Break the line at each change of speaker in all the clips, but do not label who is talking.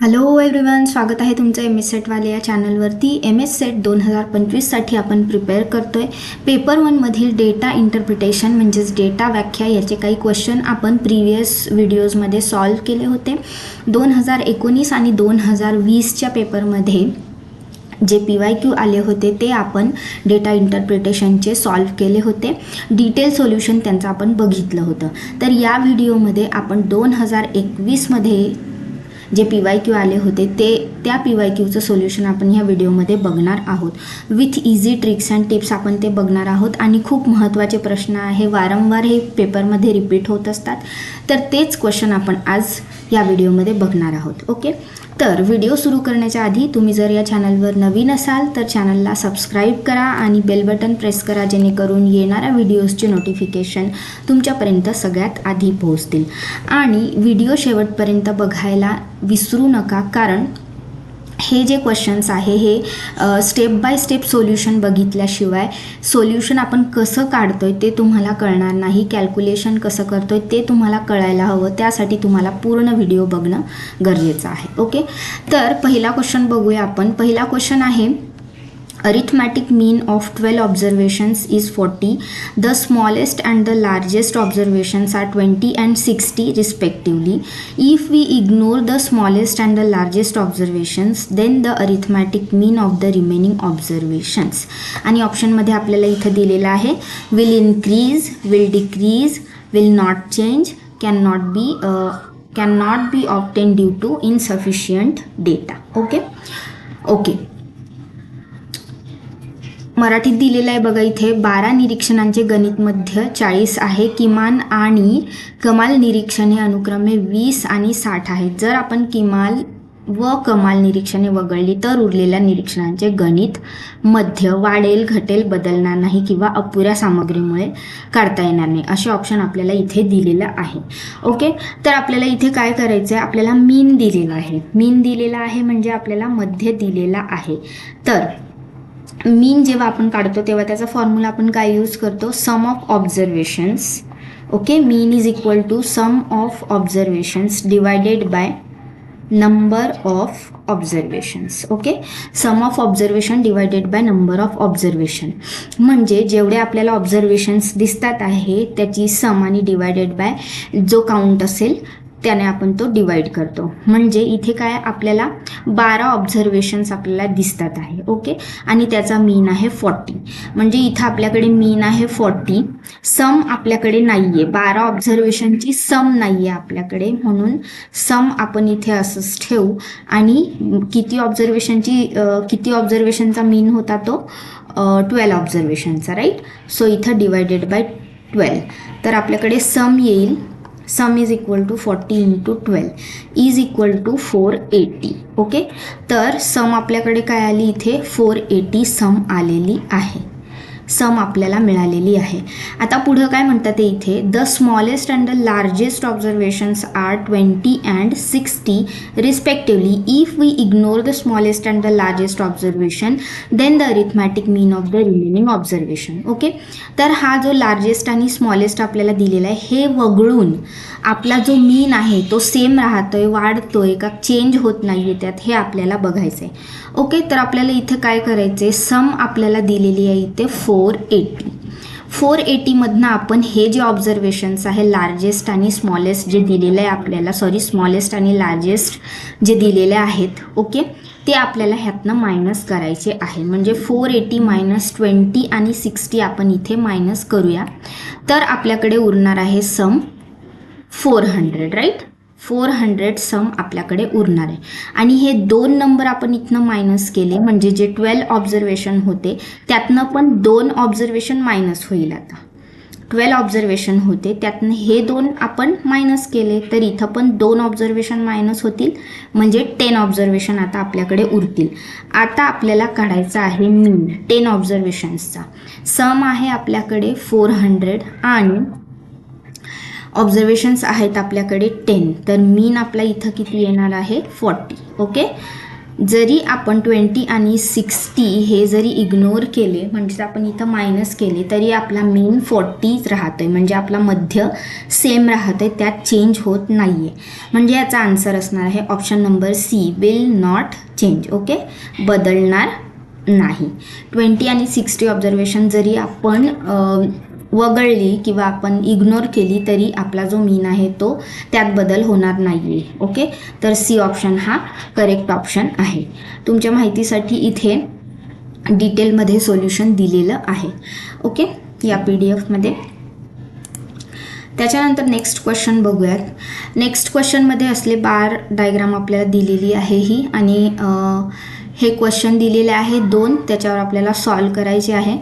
Hello everyone स्वागत आहे तुमचं एम एस सेटवाले या चॅनलवरती एम एस सेट दोन हजार पंचवीससाठी आपण प्रिपेअर करतो आहे पेपर वनमधील डेटा इंटरप्रिटेशन म्हणजेच डेटा व्याख्या याचे काही क्वेश्चन आपण प्रिव्हियस व्हिडिओजमध्ये सॉल्व केले होते. दोन हजार एकोणीस आणि दोन हजार वीसच्या पेपरमध्ये जे पी वाय क्यू आले होते ते आपण डेटा इंटरप्रिटेशनचे सॉल्व केले होते. डिटेल सोल्युशन त्यांचं आपण बघितलं होतं. तर या व्हिडिओमध्ये आपण दोन हजार एकवीसमध्ये जे पी वाय क्यू आले होते ते त्या पी वाय क्यूचं सोल्युशन आपण ह्या व्हिडिओमध्ये बघणार आहोत. With easy tricks and tips आपण ते बघणार आहोत. आणि खूप महत्त्वाचे प्रश्न आहे वारंवार हे पेपरमध्ये रिपीट होत असतात. तर तेच क्वेश्चन आपण आज या व्हिडिओमध्ये बघणार आहोत. ओके तर व्हिडिओ सुरू करण्याच्या आधी तुम्ही जर या चॅनलवर नवीन असाल तर चॅनलला सबस्क्राईब करा आणि बेल बटन प्रेस करा जेणेकरून येणाऱ्या व्हिडिओजचे नोटिफिकेशन तुमच्यापर्यंत सगळ्यात आधी पोहोचतील. आणि व्हिडिओ शेवटपर्यंत बघायला विसरू नका कारण हे जे क्वेश्चन्स आहे हे स्टेप बाय स्टेप सोल्युशन बघितल्याशिवाय सोल्युशन आपण कसं काढतो आहे ते तुम्हाला कळणार नाही. कॅल्क्युलेशन कसं करतो आहे ते तुम्हाला कळायला हवं. त्यासाठी तुम्हाला पूर्ण व्हिडिओ बघणं गरजेचं आहे. ओके तर पहिला क्वेश्चन बघूया आपण. पहिला क्वेश्चन आहे arithmetic mean of 12 observations is 40 the smallest and the largest observations are 20 and 60 respectively if we ignore the smallest and the largest observations then the arithmetic mean of the remaining observations आणि ऑप्शनमध्ये आपल्याला इथं दिलेलं आहे will increase will decrease will not change can not be can not be obtained due to insufficient data okay okay मराठीत दिलेलं आहे बघा इथे. बारा निरीक्षणांचे गणित मध्य चाळीस आहे. किमान आणि कमाल निरीक्षणे अनुक्रमे वीस आणि साठ आहेत जर आपण किमाल व कमाल निरीक्षणे वगळली तर उरलेल्या निरीक्षणांचे गणित मध्य वाढेल घटेल बदलणार नाही किंवा अपुऱ्या सामग्रीमुळे काढता येणार नाही. असे ऑप्शन आपल्याला इथे दिलेलं आहे. ओके तर आपल्याला इथे काय करायचं आहे आपल्याला मीन दिलेला आहे. मीन दिलेला आहे म्हणजे आपल्याला मध्य दिलेला आहे. तर मीन जेव्हा आपण काढतो तेव्हा त्याचा फॉर्म्युला आपण काय यूज करतो? Sum of observations okay mean is equal to sum of observations divided by number of observations okay sum of observation divided by number of observation म्हणजे जेवढे आपल्याला ऑब्झर्वेशन्स दिसतात आहे त्याची सम आणि डिवायडेड बाय जो काउंट असेल त्याने आपण तो डिवाईड करतो. म्हणजे इथे काय आपल्याला बारा ऑब्झर्वेशन्स आपल्याला दिसतात आहे ओके आणि त्याचा मीन आहे फॉर्टी म्हणजे इथं आपल्याकडे मीन आहे फॉर्टी सम आपल्याकडे नाही आहे बारा ऑब्झर्वेशनची सम नाही आहे आपल्याकडे. म्हणून सम आपण इथे असंच ठेवू. आणि किती ऑब्झर्वेशनची किती ऑब्झर्वेशनचा मीन होता तो? ट्वेल्व ऑब्झर्वेशनचा राईट सो इथं डिवायडेड बाय ट्वेल्व तर आपल्याकडे सम येईल. Sum is equal to forty into twelve is equal to four eighty okay तर सम आपल्याकडे काय आली इथे? फोर एटी सम आलेली आहे. सम आपल्याला मिळालेली आहे. आता पुढं काय म्हणतात ते इथे? The smallest and the largest observations are twenty and sixty respectively if we ignore the smallest and the largest observation then the arithmetic mean of the remaining observation okay तर हा जो लार्जेस्ट आणि स्मॉलेस्ट आपल्याला दिलेला आहे हे वगळून आपला जो मीन आहे तो सेम राहतोय वाढतोय का चेंज होत नाही आहे त्यात हे आपल्याला बघायचं आहे ओके तर आपल्याला इथे काय करायचं आहे सम आपल्याला दिलेली आहे इथे फोर फोर एटी. फोर एटीमधनं आपण हे जे ऑब्झर्वेशन्स आहे लार्जेस्ट आणि स्मॉलेस्ट जे दिलेलं आहे आपल्याला सॉरी स्मॉलेस्ट आणि लार्जेस्ट जे दिलेले आहेत ओके ते आपल्याला ह्यातनं मायनस करायचे आहे. म्हणजे फोर एटी मायनस ट्वेंटी आणि सिक्स्टी आपण इथे मायनस करूया. तर आपल्याकडे उरणार आहे sum four hundred right four hundred sum आपल्याकडे उरणार आहे. आणि हे दोन नंबर आपण इथनं मायनस केले म्हणजे जे ट्वेल्व ऑब्झर्वेशन होते त्यातनं पण दोन ऑब्झर्वेशन मायनस होईल आता. ट्वेल्व ऑब्झर्वेशन होते त्यातनं हे दोन आपण मायनस केले तर इथं पण दोन ऑब्झर्वेशन मायनस होतील म्हणजे टेन ऑब्झर्वेशन आता आपल्याकडे उरतील. आता आपल्याला काढायचा आहे मीन टेन ऑब्झर्वेशन्सचा सम आहे आपल्याकडे फोर हंड्रेड आणि ऑब्झर्वेशन्स आहेत आपल्याकडे टेन तर मीन आपला इथं किती येणार आहे? फॉर्टी ओके जरी आपण ट्वेंटी आणि सिक्स्टी हे जरी इग्नोर केले म्हणजे आपण इथं मायनस केले तरी आपला मेन फोर्टीच राहतो आहे म्हणजे आपला मध्य सेम राहतो आहे त्यात चेंज होत नाही आहे म्हणजे याचा आन्सर असणार आहे option number C will not change okay बदलणार नाही. ट्वेंटी आणि सिक्स्टी ऑब्झर्वेशन जरी आपण वगळली किंवा आपण इग्नोर केली तरी आपला जो मीन आहे तो त्यात बदल होणार नाही आहे ओके तर सी ऑप्शन हा करेक्ट ऑप्शन आहे. तुमच्या माहितीसाठी इथे डिटेलमध्ये सोल्युशन दिलेलं आहे. ओके या पी डी एफमध्ये त्याच्यानंतर नेक्स्ट क्वेश्चन बघूयात. नेक्स्ट क्वेश्चनमध्ये असले बार डायग्राम आपल्याला दिलेली आहे ही आणि हे क्वेश्चन दिलेले आहे दोन त्याच्यावर आपल्याला सॉल्व करायचे आहे.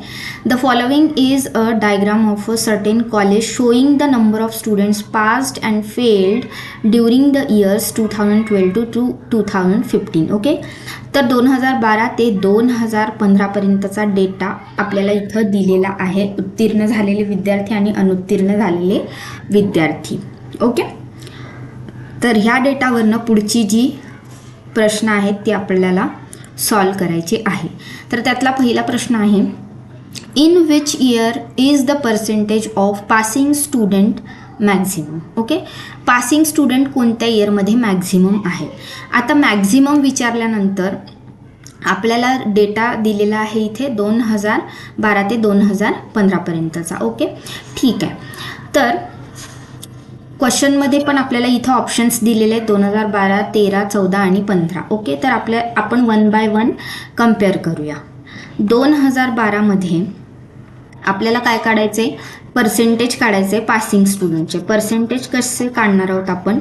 The following is a diagram of a certain college showing the number of students passed and failed during the years two thousand twelve to to two thousand fifteen okay तर दोन हजार बारा ते दोन हजार पंधरापर्यंतचा डेटा आपल्याला इथं दिलेला आहे. उत्तीर्ण झालेले विद्यार्थी आणि अनुत्तीर्ण झालेले विद्यार्थी ओके तर ह्या डेटावरनं पुढची जी प्रश्न आहेत ती आपल्याला सॉल्व करायचे आहे. तर त्यातला पहिला प्रश्न आहे in which year is the percentage of passing student maximum okay passing student कोणत्या इयरमध्ये मॅक्झिमम आहे? आता मॅक्झिमम विचारल्यानंतर आपल्याला डेटा दिलेला आहे इथे दोन हजार बारा ते दोन हजार पंधरापर्यंतचा ओके ठीक आहे. तर क्वेश्चनमध्ये पण आपल्याला इथं ऑप्शन्स दिलेले आहेत. दोन हजार बारा तेरा चौदा आणि पंधरा. ओके तर आपल्या आपण वन बाय वन कंपेअर करूया. दोन हजार बारामध्ये आपल्याला काय काढायचे पर्सेंटेज काढायचे पासिंग स्टुडंटचे पर्सेंटेज कसे काढणार आहोत आपण?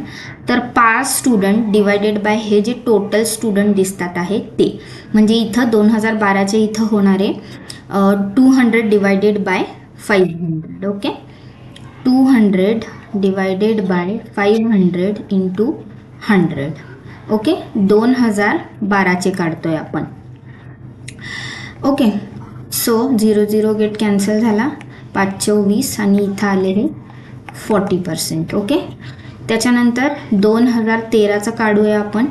तर पास स्टुडंट डिवायडेड बाय हे जे टोटल स्टुडंट दिसतात आहे ते. म्हणजे इथं दोन हजार बाराचे इथं होणारे two hundred divided by five hundred okay two hundred divided by five hundred into hundred okay दोन हजार बाराचे काढतोय आपण. Okay so zero zero get cancel झाला. पाच चोवीस आणि इथं आले हे फॉर्टी पर्सेंट ओके त्याच्यानंतर दोन हजार तेराचं काढूया आपण.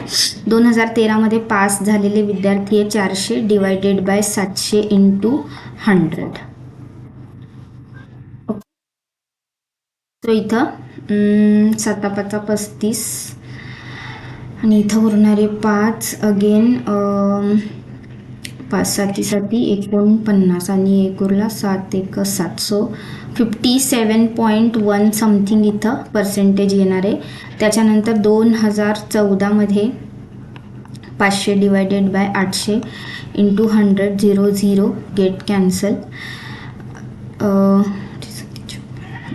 दोन हजार तेरामध्ये पास झालेले विद्यार्थी आहे चारशे डिवायडेड बाय सातशे इंटू हंड्रेड तो इथं. अं, पाचा पस्तीस. आणि इथं उरणारे पाच. अगेन पाच साती साती एकोणपन्नास. आणि एक उरला सात एक सात. So fifty seven point one something इथं पर्सेंटेज येणार आहे. त्याच्यानंतर दोन हजार चौदामध्ये पाचशे डिवायडेड बाय आठशे into hundred zero zero get cancel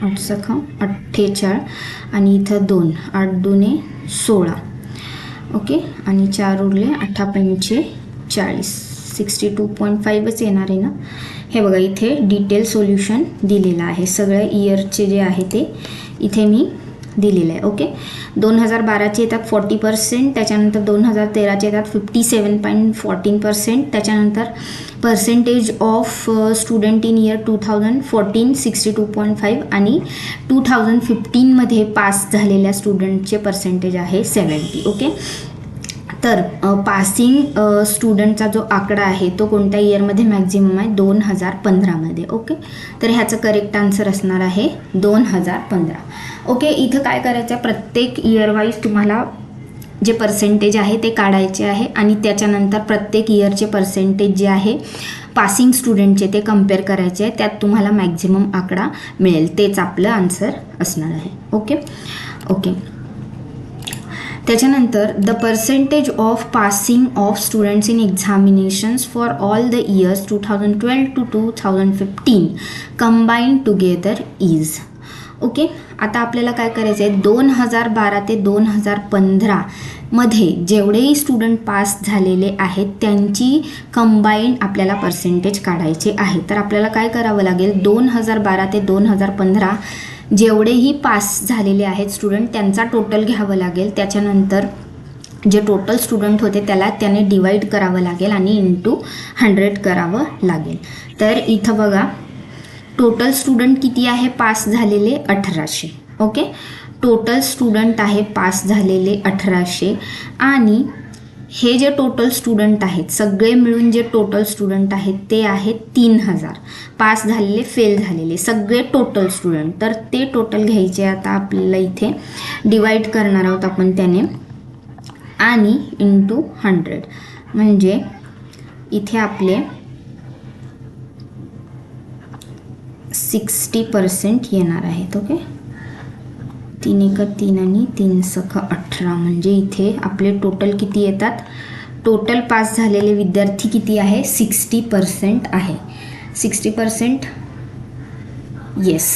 आठ सखा अठ्ठेचाळ आणि इथं दोन आठ दुने सोळा. ओके? आणि चार उरले अठरा पंचे चाळीस. सिक्स्टी टू पॉईंट फाईव्हच येणार आहे ना? हे बघा इथे डिटेल सोल्युशन दिलेलं आहे. सगळ्या इयरचे जे आहे ते इथे मी दिलेलं आहे ओके दोन हजार बाराचे येतात फॉर्टी पर्सेंट त्याच्यानंतर दोन हजार तेराचे येतात fifty seven point fourteen percent त्याच्यानंतर percentage of student in year two thousand fourteen sixty two point five आणि टू थाउजंड फिफ्टीनमध्ये पास झालेल्या स्टुडंटचे पर्सेंटेज आहे सेवन्टी ओके तर पासिंग स्टुडंटचा जो आकडा आहे तो कोणत्या इयरमध्ये मॅक्झिमम आहे? दोन हजार पंधरामध्ये ओके तर ह्याचं करेक्ट आन्सर असणार आहे दोन हजार पंधरा. ओके इथं काय करायचं आहे प्रत्येक इयरवाईज तुम्हाला जे पर्सेंटेज आहे ते काढायचे आहे आणि त्याच्यानंतर प्रत्येक इयरचे पर्सेंटेज जे आहे पासिंग स्टुडंटचे ते कंपेअर करायचे आहे. त्यात तुम्हाला मॅक्झिमम आकडा मिळेल. तेच आपलं आन्सर असणार आहे. ओके ओके त्याच्यानंतर the percentage of passing of students in examinations for all the years two thousand twelve to two thousand fifteen combine together is okay आता आपल्याला काय करायचं आहे दोन हजार बारा ते दोन हजार पंधरामध्ये जेवढेही स्टुडंट पास झालेले आहेत त्यांची कंबाईन आपल्याला पर्सेंटेज काढायचे आहे. तर आपल्याला काय करावं लागेल? दोन हजार बारा ते दोन हजार पंधरा जेवढेही पास झालेले आहेत स्टुडंट त्यांचा टोटल घ्यावं लागेल. त्याच्यानंतर जे टोटल स्टुडंट होते त्याला त्याने डिवाईड करावं लागेल आणि इंटू हंड्रेड करावं लागेल. तर इथं बघा टोटल स्टुडंट किती आहे? पास झालेले अठराशे. ओके टोटल स्टुडंट आहे पास झालेले अठराशे. आणि हे जे टोटल स्टुडंट आहेत सगळे मिळून जे टोटल स्टुडंट आहेत ते आहेत तीन हजार. पास झालेले फेल झालेले सगळे टोटल स्टुडंट तर ते टोटल घ्यायचे आता आपल्याला इथे. डिवाईड करणार आहोत आपण त्याने. आणि इंटू हंड्रेड म्हणजे इथे आपले सिक्स्टी पर्सेंट येणार आहेत ओके तीन एका तीन आणि तीन सख अठरा. म्हणजे इथे आपले टोटल किती येतात? टोटल पास झालेले विद्यार्थी किती आहे? सिक्स्टी पर्सेंट आहे. Sixty percent? येस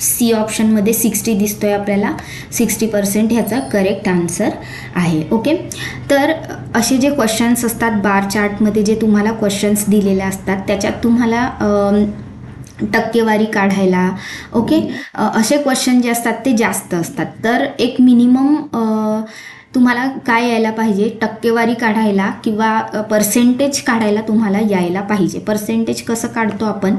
सी ऑप्शनमध्ये सिक्स्टी दिसतो आहे आपल्याला. सिक्स्टी पर्सेंट ह्याचा करेक्ट आन्सर आहे. ओके तर असे जे क्वेश्चन्स असतात बार चार्टमध्ये जे तुम्हाला क्वेश्चन्स दिलेले असतात त्याच्यात तुम्हाला टक्केवारी काढायला. ओके असे क्वेश्चन जे असतात ते जास्त असतात. तर एक मिनिमम तुम्हाला काय यायला पाहिजे? टक्केवारी काढायला किंवा पर्सेंटेज काढायला तुम्हाला यायला पाहिजे. पर्सेंटेज कसं काढतो आपण?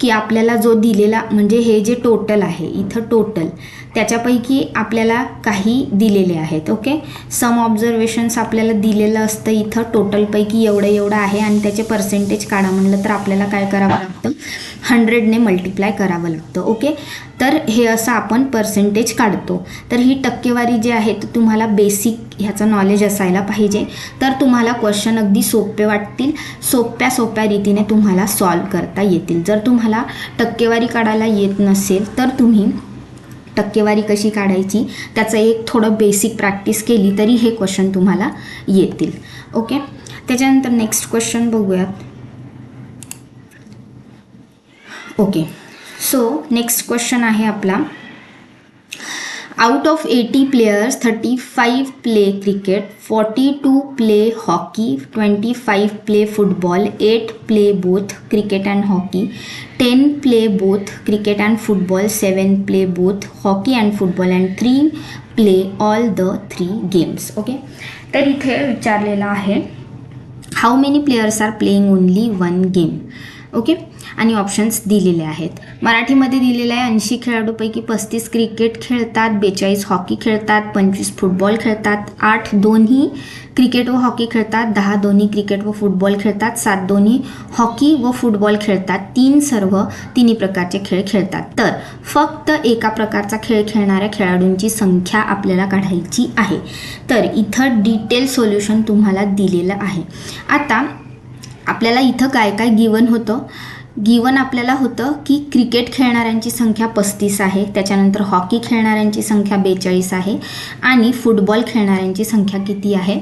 की आपल्याला जो दिलेला म्हणजे हे जे टोटल आहे इथं टोटल त्याच्यापैकी आपल्याला काही दिलेले आहेत ओके? सम ऑब्झर्वेशन्स आपल्याला दिलेलं असतं इथं. टोटलपैकी एवढं एवढं आहे आणि त्याचे पर्सेंटेज काढा म्हणलं तर आपल्याला काय करावं लागतं? हंड्रेडने मल्टिप्लाय करावं लागतं ओके? तर हे असं आपण पर्सेंटेज काढतो. तर ही टक्केवारी जी आहे ती तुम्हाला बेसिक ह्याचं नॉलेज असायला पाहिजे. तर तुम्हाला क्वेश्चन अगदी सोपे वाटतील. सोप्या सोप्या रीतीने तुम्हाला सॉल्व करता येतील. जर तुम्हाला टक्केवारी काढायला येत नसेल तर तुम्ही टक्केवारी कशी काढायची त्याचं एक थोडं बेसिक प्रॅक्टिस केली तरी हे क्वेश्चन तुम्हाला येतील. ओके त्याच्यानंतर नेक्स्ट क्वेश्चन बघूयात. ओके सो नेक्स्ट क्वेश्चन आहे आपला. Out of eighty players thirty five play cricket forty two play hockey twenty five play football eight play both cricket and hockey ten play both cricket and football seven play both hockey and football and three play all the three games okay तर इथे विचारलेलं आहे how many players are playing only one game okay? आणि options दिलेले आहेत. मराठीमध्ये दिलेलं आहे ऐंशी खेळाडूपैकी पस्तीस क्रिकेट खेळतात बेचाळीस हॉकी खेळतात पंचवीस फुटबॉल खेळतात आठ दोन्ही क्रिकेट व हॉकी खेळतात दहा दोन्ही क्रिकेट व फुटबॉल खेळतात सात दोन्ही हॉकी व फुटबॉल खेळतात तीन सर्व तिन्ही प्रकारचे खेळ खेळतात. तर फक्त एका प्रकारचा खेळ खेळणाऱ्या खेळाडूंची संख्या आपल्याला काढायची आहे. तर इथं डिटेल सोल्युशन तुम्हाला दिलेलं आहे. आता आपल्याला इथं काय काय गिवन होतं? गिवन आपल्याला होतं की क्रिकेट खेळणाऱ्यांची संख्या पस्तीस आहे त्याच्यानंतर हॉकी खेळणाऱ्यांची संख्या बेचाळीस आहे आणि फुटबॉल खेळणाऱ्यांची संख्या किती आहे?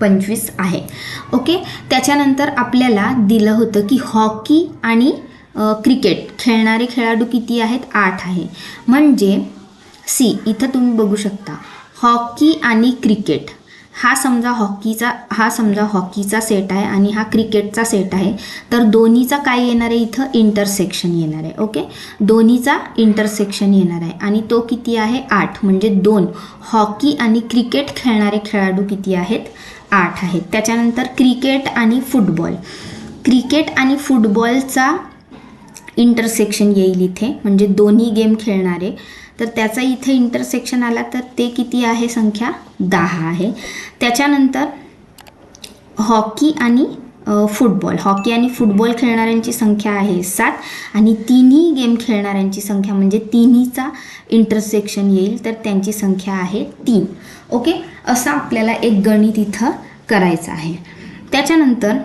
पंचवीस आहे. ओके? त्याच्यानंतर आपल्याला दिलं होतं की हॉकी आणि क्रिकेट खेळणारे खेळाडू किती आहेत? आठ आहे. म्हणजे सी इथं तुम्ही बघू शकता. हॉकी आणि क्रिकेट. हा समजा हॉकीचा हा समजा हॉकीचा सेट आहे आणि हा क्रिकेटचा सेट आहे तर दोन्हीचा काय येणार आहे इथं? इंटरसेक्शन येणार आहे ओके दोन्हीचा इंटरसेक्शन येणार आहे आणि तो किती आहे? आठ. म्हणजे दोन. हॉकी आणि क्रिकेट खेळणारे खेळाडू किती आहेत? आठ आहेत. त्याच्यानंतर क्रिकेट आणि फुटबॉल. क्रिकेट आणि फुटबॉलचा इंटरसेक्शन येईल इथे. म्हणजे दोन्ही गेम खेळणारे तर त्याचा इथे इंटरसेक्शन आला तर ते किती आहे? संख्या दहा आहे. त्याच्यानंतर हॉकी आणि फुटबॉल. हॉकी आणि फुटबॉल खेळणाऱ्यांची संख्या आहे सात आणि तिन्ही गेम खेळणाऱ्यांची संख्या म्हणजे तिन्हीचा इंटरसेक्शन येईल तर त्यांची संख्या आहे तीन. ओके असं आपल्याला एक गणित इथं करायचं आहे. त्याच्यानंतर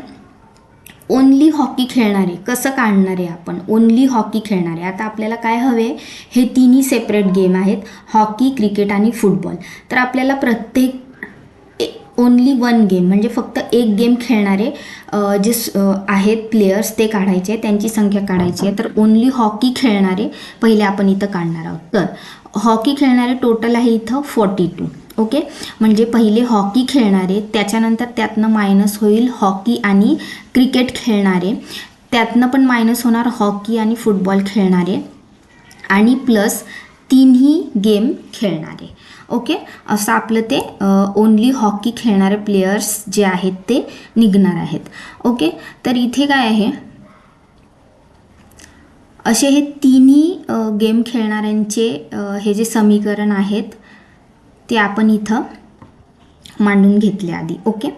ओनली हॉकी खेळणारे. कसं काढणारे आपण? ओनली हॉकी खेळणारे. आता आपल्याला काय हवे? हे तिन्ही सेपरेट गेम आहेत. हॉकी क्रिकेट आणि फुटबॉल तर आपल्याला प्रत्येक ओनली वन गेम म्हणजे फक्त एक गेम खेळणारे जे आहेत प्लेयर्स ते काढायचे त्यांची संख्या काढायची आहे. तर ओनली हॉकी खेळणारे पहिले आपण इथं काढणार आहोत. तर हॉकी खेळणारे टोटल आहे इथं फॉर्टी टू ओके? म्हणजे पहिले हॉकी खेळणारे त्याच्यानंतर त्यातनं मायनस होईल हॉकी आणि क्रिकेट खेळणारे. त्यातनं पण मायनस होणार हॉकी आणि फुटबॉल खेळणारे. आणि प्लस तिन्ही गेम खेळणारे. ओके? असं आपलं ते ओनली हॉकी खेळणारे प्लेयर्स जे आहेत ते निघणार आहेत. ओके? तर इथे काय आहे? असे हे तिन्ही गेम खेळणाऱ्यांचे हे जे समीकरण आहेत ते आपण इथं मांडून घेतले आधी ओके?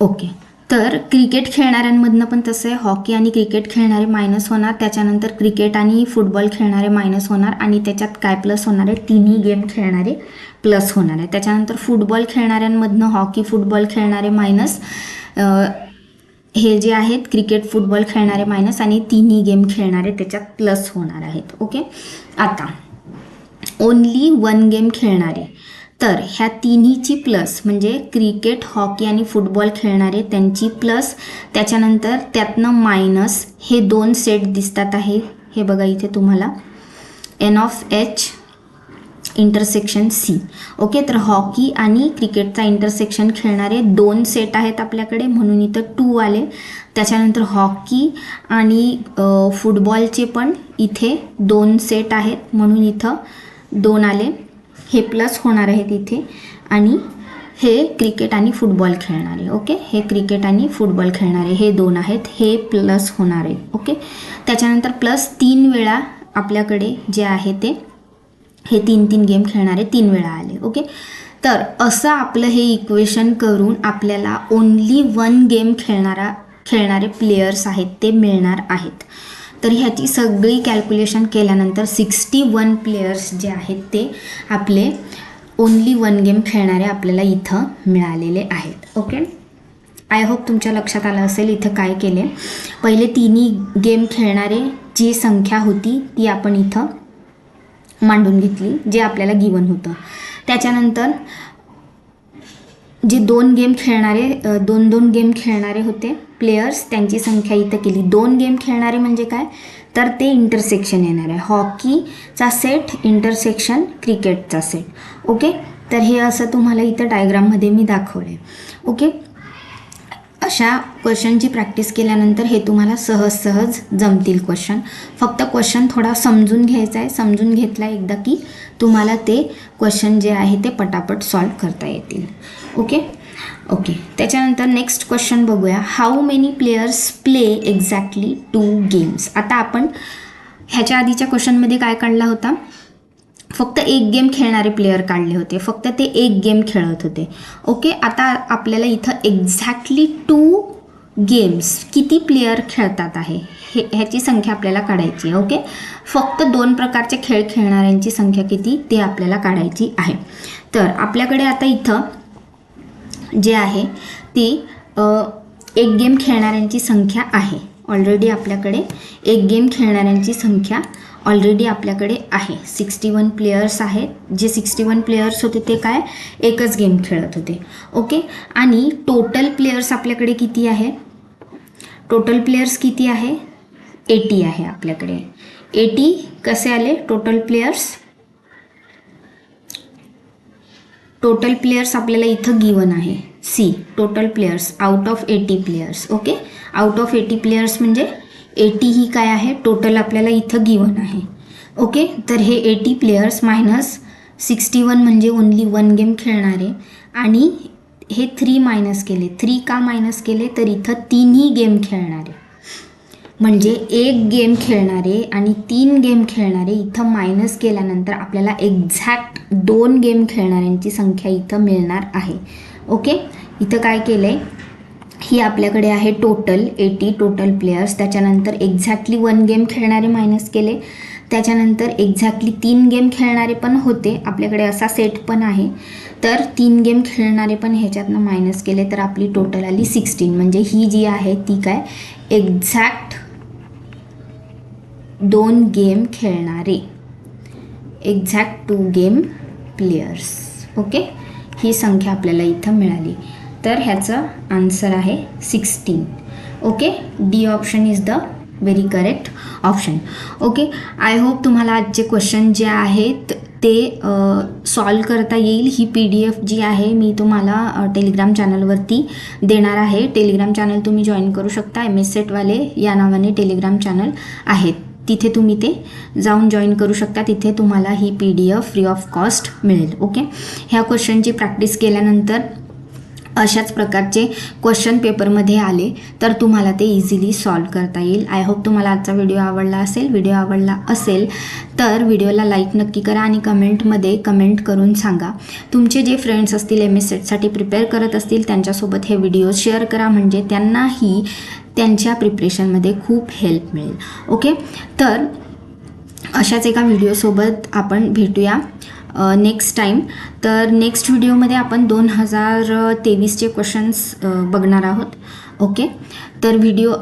ओके. तर क्रिकेट खेळणाऱ्यांमधनं पण तसं आहे हॉकी आणि क्रिकेट खेळणारे मायनस होणार त्याच्यानंतर क्रिकेट आणि फुटबॉल खेळणारे मायनस होणार आणि त्याच्यात काय प्लस होणार आहे? तिन्ही गेम खेळणारे प्लस होणार आहे. त्याच्यानंतर फुटबॉल खेळणाऱ्यांमधनं हॉकी फुटबॉल खेळणारे मायनस हे जे आहेत क्रिकेट फुटबॉल खेळणारे मायनस आणि तिन्ही गेम खेळणारे त्याच्यात प्लस होणार आहेत ओके? आता ओनली वन गेम खेळणारे. तर ह्या तिन्हीची प्लस म्हणजे क्रिकेट हॉकी आणि फुटबॉल खेळणारे त्यांची प्लस त्याच्यानंतर त्यातनं मायनस हे दोन सेट दिसतात आहे. हे बघा इथे तुम्हाला. N of H intersection C okay तर हॉकी आणि क्रिकेटचा इंटरसेक्शन खेळणारे दोन सेट आहेत आपल्याकडे. म्हणून इथं टू आले. त्याच्यानंतर हॉकी आणि फुटबॉलचे पण इथे दोन सेट आहेत. म्हणून इथं दोन आले. हे प्लस होणार आहेत इथे आणि हे क्रिकेट आणि फुटबॉल खेळणारे ओके हे क्रिकेट आणि फुटबॉल खेळणारे हे दोन आहेत. हे प्लस होणार आहे ओके त्याच्यानंतर प्लस तीन वेळा आपल्याकडे जे आहे ते हे तीन तीन गेम खेळणारे तीन वेळा आले ओके तर असं आपलं हे इक्वेशन करून आपल्याला ओन्ली वन गेम खेळणारा खेळणारे प्लेयर्स आहेत ते मिळणार आहेत. तर ह्याची सगळी कॅल्क्युलेशन केल्यानंतर सिक्स्टी वन प्लेयर्स जे आहेत ते आपले ओन्ली वन गेम खेळणारे आपल्याला इथं मिळालेले आहेत. ओके आय होप तुमच्या लक्षात आलं असेल इथं काय केले. पहिले तिन्ही गेम खेळणारे जी संख्या होती ती आपण इथं मांडून घेतली जे आपल्याला गिवन होतं. त्याच्यानंतर जे दोन गेम खेळणारे दोन दोन गेम खेळणारे होते प्लेयर्स त्यांची संख्या इथं केली. दोन गेम खेळणारे म्हणजे काय? तर ते इंटरसेक्शन येणार आहे. हॉकीचा सेट इंटरसेक्शन क्रिकेटचा सेट ओके? तर हे असं तुम्हाला इथं डायग्राममध्ये मी दाखवलं आहे ओके? अशा क्वेश्चनची प्रॅक्टिस केल्यानंतर हे तुम्हाला सहज सहज जमतील क्वेश्चन फक्त क्वेश्चन थोडा समजून घ्यायचा आहे. समजून घेतला एकदा की तुम्हाला ते क्वेश्चन जे आहे ते पटापट सॉल्व करता येतील. ओके ओके त्याच्यानंतर नेक्स्ट क्वेश्चन बघूया. How many players play exactly two games आता आपण ह्याच्या आधीच्या क्वेश्चनमध्ये काय काढला होता? फक्त एक गेम खेळणारे प्लेयर काढले होते. फक्त ते एक गेम खेळत होते. ओके आता आपल्याला इथं एक्झॅक्टली टू गेम्स किती प्लेयर खेळतात आहे? हे ह्याची संख्या आपल्याला काढायची आहे. ओके फक्त दोन प्रकारचे खेळ खेळणाऱ्यांची संख्या किती? ते आपल्याला काढायची आहे. तर आपल्याकडे आता इथं जे आहे ती एक गेम खेळणाऱ्यांची संख्या आहे. ऑलरेडी आपल्याकडे एक गेम खेळणाऱ्यांची संख्या ऑलरेडी आपल्याकडे आहे. सिक्स्टी वन प्लेयर्स आहेत. जे सिक्स्टी वन प्लेयर्स होते ते काय? एकच गेम खेळत होते. ओके? आणि टोटल प्लेयर्स आपल्याकडे किती आहे? टोटल प्लेयर्स किती आहे? एटी आहे आपल्याकडे. एटी कसे आले? टोटल प्लेयर्स टोटल प्लेयर्स आपल्याला इथं गिवन आहे. C total players out of eighty players okay out of eighty players म्हणजे एटी ही काय आहे? टोटल आपल्याला इथं गिवन आहे. ओके तर हे eighty players minus sixty one म्हणजे ओन्ली वन गेम खेळणारे. आणि हे थ्री मायनस केले. थ्री का मायनस केले? तर इथं तीनही गेम खेळणारे. म्हणजे एक गेम खेळणारे आणि तीन गेम खेळणारे इथं मायनस केल्यानंतर आपल्याला एक्झॅक्ट दोन गेम खेळणाऱ्यांची संख्या इथं मिळणार आहे. ओके इथं काय केलं आहे ही आपल्याकडे आहे टोटल एटी टोटल प्लेयर्स त्याच्यानंतर एक्झॅक्टली वन गेम खेळणारे मायनस केले. त्याच्यानंतर एक्झॅक्टली तीन गेम खेळणारे पण होते. आपल्याकडे असा सेट पण आहे. तर तीन गेम खेळणारे पण ह्याच्यातनं मायनस केले. तर आपली टोटल आली सिक्स्टीन म्हणजे ही जी आहे ती काय? एक्झॅक्ट दोन गेम खेळणारे. Exact two game players okay ही संख्या आपल्याला इथं मिळाली. तर ह्याचं आन्सर आहे sixteen okay D option is the very correct option okay I hope तुम्हाला आजचे क्वेश्चन जे आहेत ते सॉल्व करता येईल. ही पी डी एफ जी आहे मी तुम्हाला टेलिग्राम चॅनलवरती देणार आहे. टेलिग्राम चॅनल तुम्ही जॉईन करू शकता. एम एस सेटवाले या नावाने टेलिग्राम चॅनल आहेत. तिथे तुम्ही ते जाऊन जॉईन करू शकता. तिथे तुम्हाला ही P D F free of cost मिळेल. ओके ह्या क्वेश्चनची प्रॅक्टिस केल्यानंतर अशाच प्रकारचे क्वेश्चन पेपरमध्ये आले तर तुम्हाला ते इझिली सॉल्व करता येईल. आय होप तुम्हाला आजचा व्हिडिओ आवडला असेल. व्हिडिओ आवडला असेल तर व्हिडिओला लाईक नक्की करा आणि कमेंटमध्ये कमेंट करून सांगा. तुमचे जे फ्रेंड्स असतील एम एस सेटसाठी प्रिपेअर करत असतील त्यांच्यासोबत हे व्हिडिओ शेअर करा. म्हणजे त्यांनाही त्यांच्या प्रिपरेशनमध्ये खूप हेल्प मिळेल. ओके तर अशाच एका व्हिडिओसोबत आपण भेटूया. नेक्स्ट टाईम तर नेक्स्ट व्हिडिओमध्ये आपण दोन हजार तेवीसचे क्वेश्चन्स बघणार आहोत. ओके तर व्हिडिओ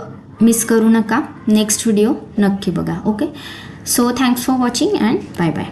मिस करू नका. नेक्स्ट व्हिडिओ नक्की बघा. Okay so thanks for watching and bye bye